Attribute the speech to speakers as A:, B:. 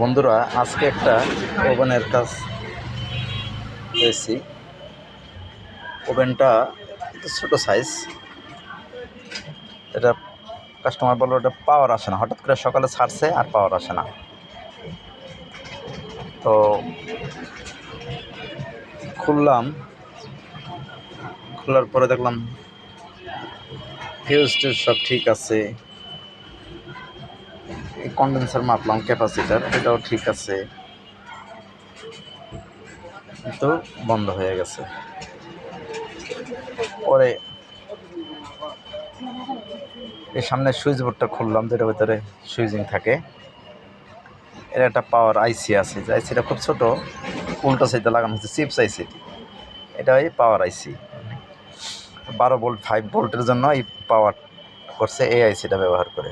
A: বন্ধুরা, আজকে একটা ওভেনের কাজ পেয়েছি। ওভেনটা ছোটো সাইজ এটা কাস্টমার বলল এটা পাওয়ার আসে না। হঠাৎ করে সকালে ছাড়ছে আর পাওয়ার আসে না। তো খুললাম, খোলার পরে দেখলাম ফিউজ টিউজ সব ঠিক আছে। কন্ডেন্সার মাপলাম ক্যাপাসিটার এটাও ঠিক আছে। কিন্তু বন্ধ হয়ে গেছে। পরে এই সামনে সুইচ বোর্ডটা খুললাম, যেটার ভিতরে সুইচিং থাকে। এর একটা পাওয়ার আইসি আছে, যে আইসিটা খুব ছোট, উল্টো সাইডে লাগানো হচ্ছে চিপস আইসি এটা এই পাওয়ার আইসি বারো ভোল্ট ফাইভ ভোল্টের জন্য এই পাওয়ার করছে, এই আইসিটা ব্যবহার করে।